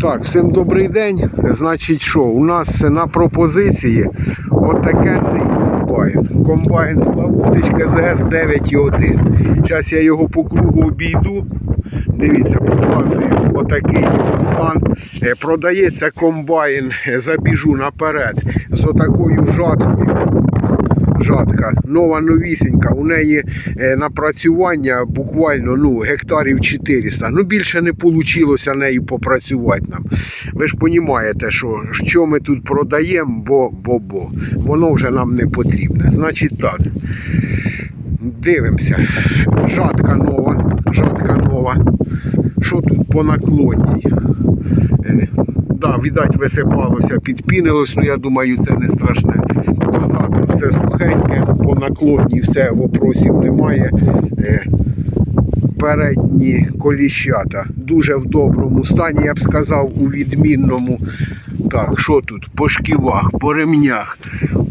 Так, всім добрий день. Значить, що, у нас на пропозиції отакенний комбайн. Комбайн Славутичка ЗС 9.1. Зараз я його по кругу обійду. Дивіться, показую отакий його стан. Е, Продається комбайн, е, забіжу наперед, з отакою жаткою. Жатка, нова новісінька. У неї е, напрацювання буквально ну, гектарів 400. Ну більше не вийшло нею попрацювати нам. Ви ж розумієте, що, що ми тут продаємо, бо, бо, бо. Воно вже нам не потрібне. Значить так. Дивимося. Жатка нова. Жатка нова. Що тут по наклонній? Да, віддать, висипалося, підпінилось, ну я думаю, це не страшне. Дозатор все сухеньке, по наклонні все вопросів немає. Е, Передні коліщата дуже в доброму стані, я б сказав, у відмінному. Так, що тут? По шківах, по ремнях.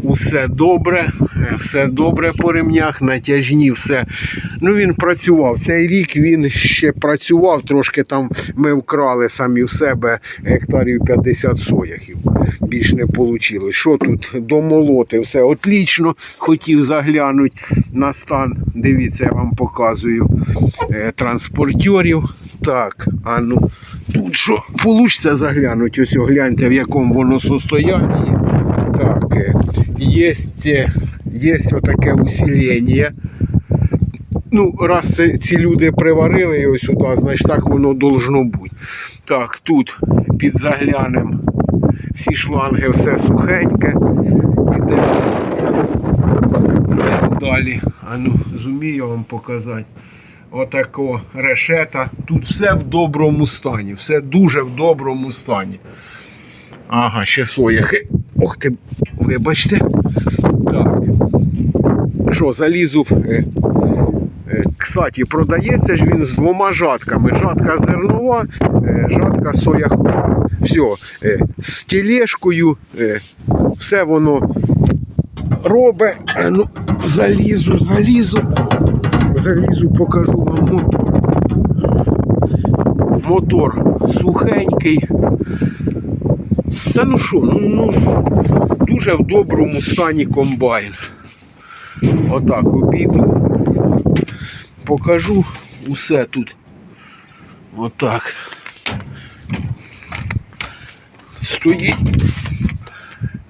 Усе добре, е, все добре по ремнях, натяжні, все. Ну він працював. Цей рік він ще працював, трошки там ми вкрали самі в себе гектарів 50 сояхів. Більш не вийшло. Що тут? Домолоти, все отлічно. Хотів заглянути на стан. Дивіться, я вам показую е, транспортерів. Так, а ну тут що вийде заглянути? Ось гляньте, в якому воно состоянні. Е, є, є отаке усилення. Ну, раз ці люди приварили його сюди, значить так воно должно бути. Так, тут під заглянем всі шланги, все сухеньке. Ідемо далі. А ну, зумію вам показати. Отако решета. Тут все в доброму стані. Все дуже в доброму стані. Ага, ще сояхи. Ох ти, вибачте. Що, залізу. е, е, Кстати, продається ж він з двома жатками. Жатка зернова, е, жатка сояхова. Все, з тележкою, все воно робить. Е, Ну, залізу, залізу. Залізу, покажу вам мотор. Мотор сухенький. Та ну що, ну, ну дуже в доброму стані комбайн. Отак обійду. Покажу усе тут. Отак. Стоїть.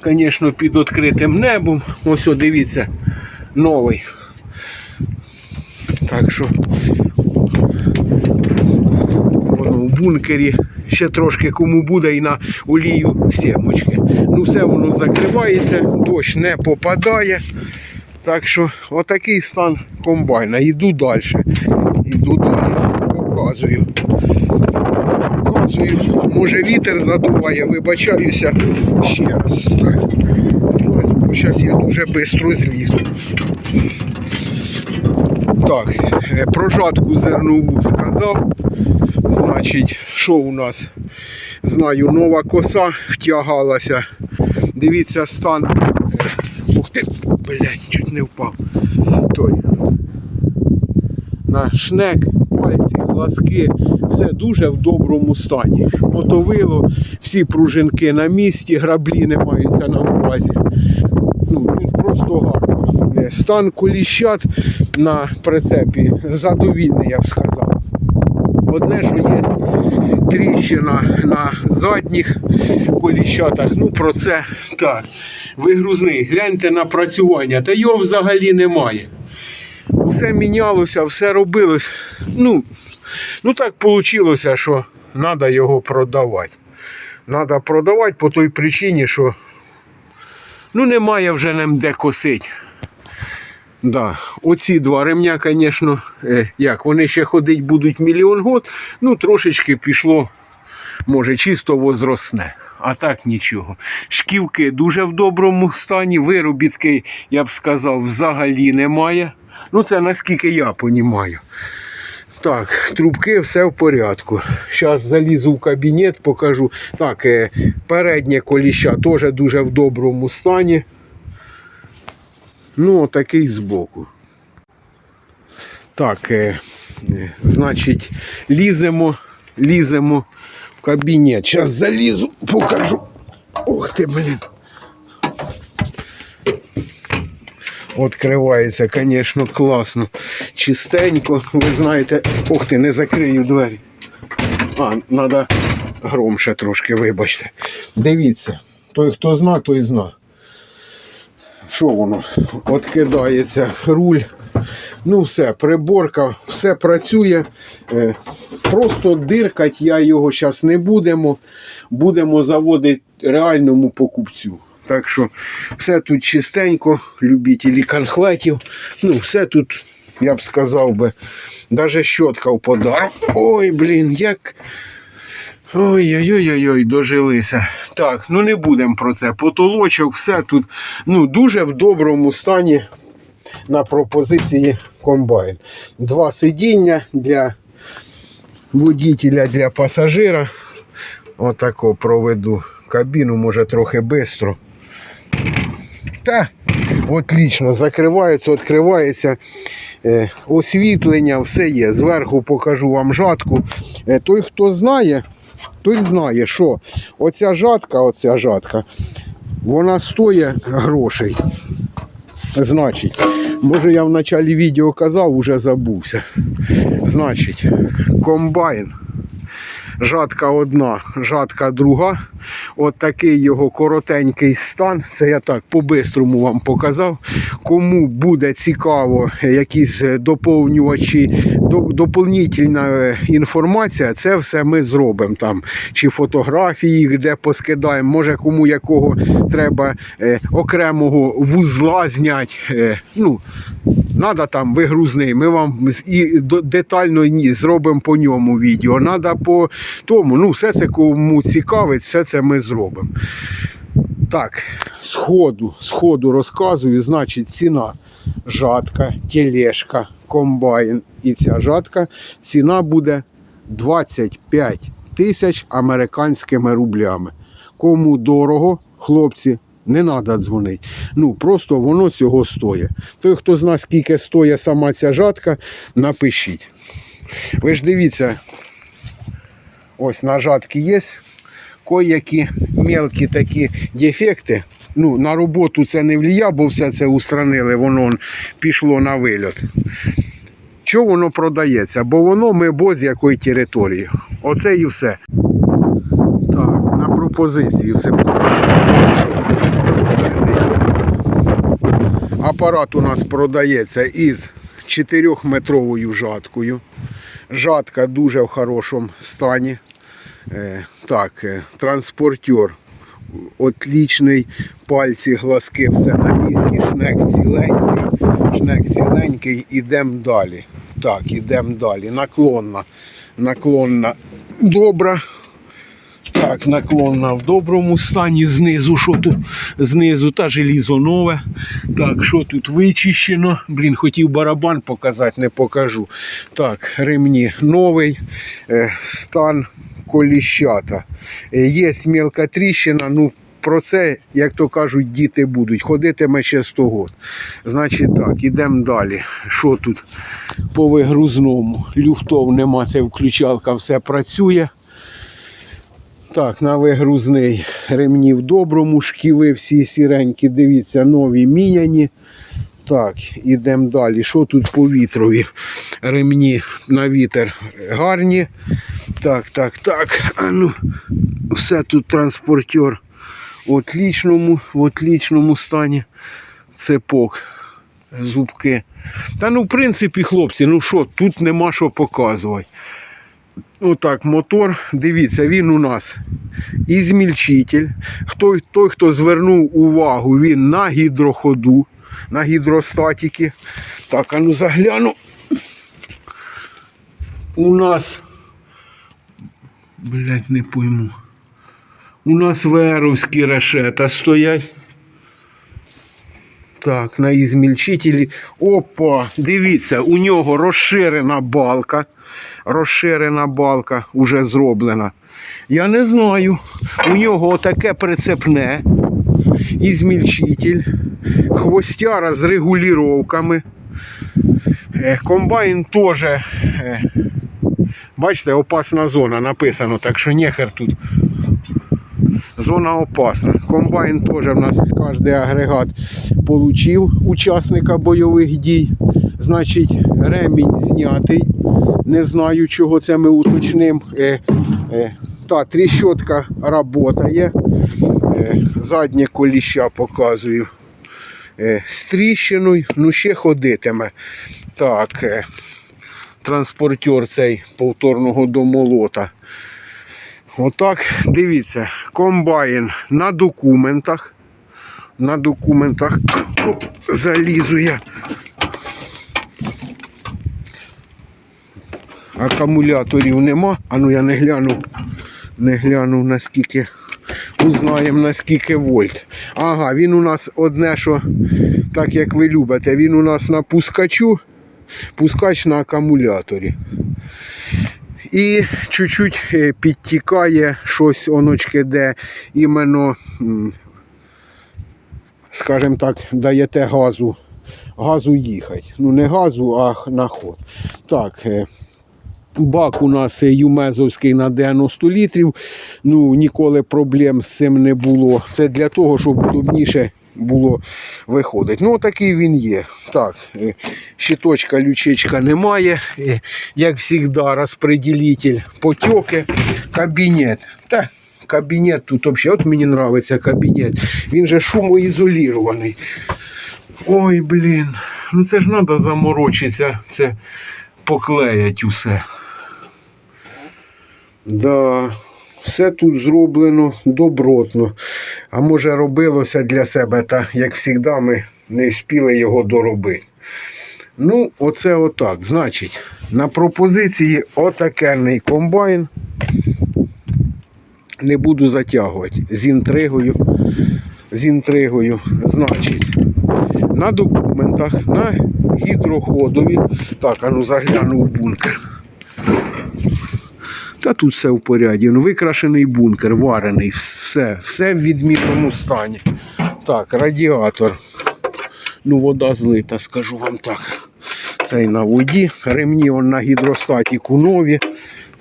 Звісно, під відкритим небом. Ось, о, дивіться, новий. Так що воно в бункері ще трошки кому буде і на олію сімочки. Ну все воно закривається, дощ не попадає. Так що отакий стан комбайна. Іду далі. Іду далі. Показую. Показую. Може вітер задуває, вибачаюся ще раз. Так. Бо зараз я дуже швидко злізу. Так, е, про жатку зернову сказав. Значить, що у нас? Знаю, нова коса втягалася. Дивіться стан. Блядь, чуть не впав. Той. На шнек, пальці, глазки, все дуже в доброму стані. Мотовило, всі пружинки на місці, граблі не маються на увазі. Ну, просто гарно. Стан коліщат на прицепі задовільний, я б сказав. Одне, що є тріщина на задніх коліщатах. Ну, про це так. Вигрузний, гляньте на працювання, та його взагалі немає. Все мінялося, все робилось. Ну, ну так вийшло, що треба його продавати. Треба продавати по той причині, що ну, немає вже нам де косити. Да. Оці два ремня, звісно, е, як, вони ще ходить будуть мільйон год, ну трошечки пішло, може, чисто возросне. А так нічого. Шківки дуже в доброму стані, виробітки, я б сказав, взагалі немає. Ну, це наскільки я розумію. Так, трубки все в порядку. Зараз залізу в кабінет, покажу. Так, е, переднє коліща теж дуже в доброму стані. Ну, отакий збоку. Так, е, е, значить, ліземо, ліземо в кабінет. Зараз залізу, покажу. Ух ти, блін. Откривається, звісно, класно. Чистенько. Ви знаєте, ух ти, не закрию двері. А, треба громше трошки, вибачте. Дивіться, той, хто зна, той зна. Що воно? Откидається руль. Ну, все, приборка, все працює. Е, Просто диркать я його зараз не будемо. Будемо заводити реальному покупцю. Так що все тут чистенько, любителі конхветів. Ну, все тут, я б сказав би, навіть щотка в подарок. Ой, блін, як. Ой-ой-ой, дожилися. Так, ну не будемо про це. Потолочок, все тут ну, дуже в доброму стані на пропозиції комбайн. Два сидіння для водителя, для пасажира. Отако проведу кабіну, може трохи швидко. Та, отлично, закривається, відкривається. Е, освітлення, все є. Зверху покажу вам жатку. Е, той, хто знає, той знає, що оця жатка, оця жатка, вона стоїть грошей. Значить, може я в началі відео казав, уже забувся. Значить, комбайн. Жатка одна, жатка друга. От такий його коротенький стан. Це я так по-бистрому вам показав. Кому буде цікаво, якісь е, доповнювачі, до- доповнительна е, інформація, це все ми зробимо там. Чи фотографії де поскидаємо, може кому якого треба е, окремого вузла зняти. Е, ну, Надо там вигрузний, ми вам і детально ні, зробимо по ньому відео. Надо по тому, ну все це кому цікавить, все це ми зробимо. Так, сходу, сходу розказую, значить ціна жатка, тележка, комбайн і ця жатка. Ціна буде 25 тисяч американськими рублями. Кому дорого, хлопці, не треба дзвонити. Ну, просто воно цього стоїть. Той, хто знає, скільки стоїть сама ця жатка, напишіть. Ви ж дивіться, ось на жатки є кое-які мелкі такі дефекти. Ну, на роботу це не влияє, бо все це устранили, воно пішло на вильот. Чого воно продається? Бо воно ми бо з якої території. Оце і все. Так, на пропозиції все. Апарат у нас продається із 4-метровою жаткою. Жатка дуже в хорошому стані. Е, так, е, транспортер отлічний, пальці, глазки, все на місці, шнек ціленький, шнек ціленький, ідемо далі. Так, ідемо далі. Наклонна. Наклонна добра. Так, наклонна в доброму стані. Знизу, що тут? Знизу та желізо нове. Так, що тут вичищено? Блін, хотів барабан показати, не покажу. Так, ремні новий. Е, стан коліщата. Е, Є мілка тріщина, ну. Про це, як то кажуть, діти будуть. Ходитиме ще 100 год. Значить так, ідемо далі. Що тут по вигрузному? Люфтов нема, це включалка, все працює. Так, на вигрузний ремні в доброму, шківи всі сіренькі, дивіться, нові міняні. Так, ідемо далі. Що тут по вітрові? Ремні на вітер гарні. Так, так, так. А ну, все тут транспортер в отлічному, в отлічному стані. Цепок, зубки. Та ну, в принципі, хлопці, ну що, тут нема що показувати. Отак, мотор, дивіться, він у нас і змільчитель. Той, хто звернув увагу, він на гідроходу, на гідростатіки. Так, а ну загляну. У нас. Блять, не пойму. У нас веровські решета стоять. Так, на ізмільчителі. Опа, дивіться, у нього розширена балка. Розширена балка вже зроблена. Я не знаю. У нього таке прицепне. Ізмільчитель. Хвостяра з регулюваннями. Е, Комбайн теж е, Бачите, опасна зона написано, так що нехер тут. Зона опасна. Комбайн теж в нас кожен агрегат получив учасника бойових дій. Значить, ремінь знятий. Не знаю, чого це ми уточнимо. Е, та тріщотка працює. Заднє коліща показую. Е, з тріщиною, ну ще ходитиме. Так, е, транспортер цей повторного домолота. Отак, дивіться, комбайн на документах. На документах Оп, залізу я. Акумуляторів нема. А ну я не гляну, не гляну наскільки. Узнаємо наскільки вольт. Ага, він у нас одне, що так як ви любите, він у нас на пускачу, пускач на акумуляторі. І чуть-чуть е, підтікає щось оночки, де іменно, скажімо так, даєте газу, газу їхати. Ну не газу, а на ход. Так, е, Бак у нас е, юмезовський на 90 літрів. Ну, ніколи проблем з цим не було. Це для того, щоб удобніше було виходити. Ну, такий він є. Так, е, щиточка, лючечка немає. Е, Як завжди, розпреділитель потоки, кабінет. Та, кабінет тут взагалі, от мені подобається кабінет. Він же шумоізолірований. Ой, блін. Ну це ж треба заморочитися. Це поклеять усе. Да, все тут зроблено добротно. А може робилося для себе, та як завжди, ми не встигли його доробити. Ну, оце отак. Значить, на пропозиції отакенний комбайн. Не буду затягувати з інтригою. З інтригою. Значить, на документах, на гідроходові. Так, а ну загляну в бункер. Та тут все в поряді. Ну, викрашений бункер, варений, все, все в відмінному стані. Так, радіатор. Ну, вода злита, скажу вам так. Цей на воді. Ремні он на гідростатіку нові.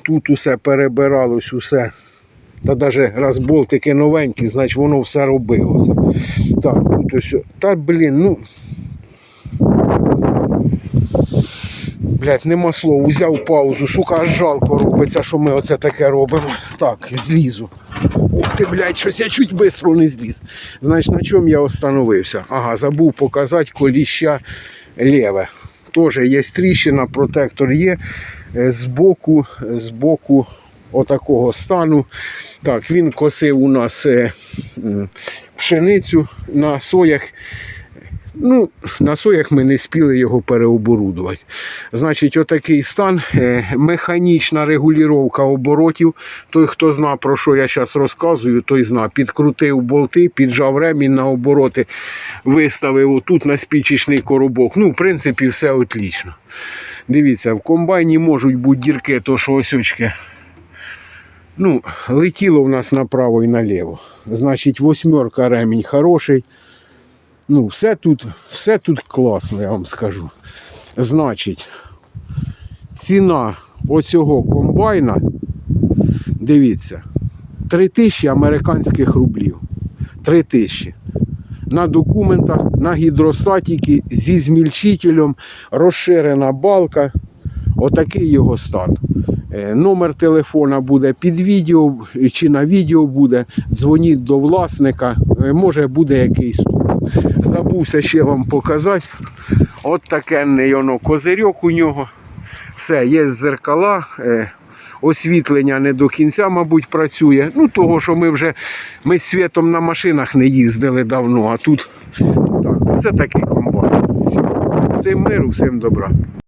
Тут усе перебиралось, усе. Та навіть раз болтики новенькі, значить воно все робилося. Так, тут ось. Та блін, ну. Блять, нема слов, взяв паузу, сука, аж жалко робиться, що ми оце таке робимо. Так, злізу. Ух ти, блядь, щось я чуть швидко не зліз. Значить, на чому я остановився? Ага, забув показати коліща ліве. Теж є тріщина, протектор є. Е, Збоку, збоку отакого стану. Так, він косив у нас е, пшеницю на соях. Ну, на соях ми не спіли його переоборудувати. Значить, отакий стан, е, механічна регулювання оборотів. Той, хто зна, про що я зараз розказую, той зна. Підкрутив болти, піджав ремінь на обороти, виставив отут на спічечний коробок. Ну, в принципі, все отлично. Дивіться, в комбайні можуть бути дірки, то що ось. Ну, летіло в нас направо і наліво. Значить, восьмерка ремінь хороший. Ну, все тут, все тут класно, я вам скажу. Значить, ціна оцього комбайна, дивіться, 3 тисячі американських рублів. 3 тисячі. На документах, на гідростатіки зі змільчителем, розширена балка. Отакий його стан. Е, Номер телефона буде під відео чи на відео буде. Дзвоніть до власника, е, може буде якийсь. Забувся ще вам показати. От таке воно козирьок у нього. Все, є зеркала. е, Освітлення не до кінця, мабуть, працює. Ну, того, що ми вже ми з світом на машинах не їздили давно, а тут так, це такий комбат. Всім миру, всім добра.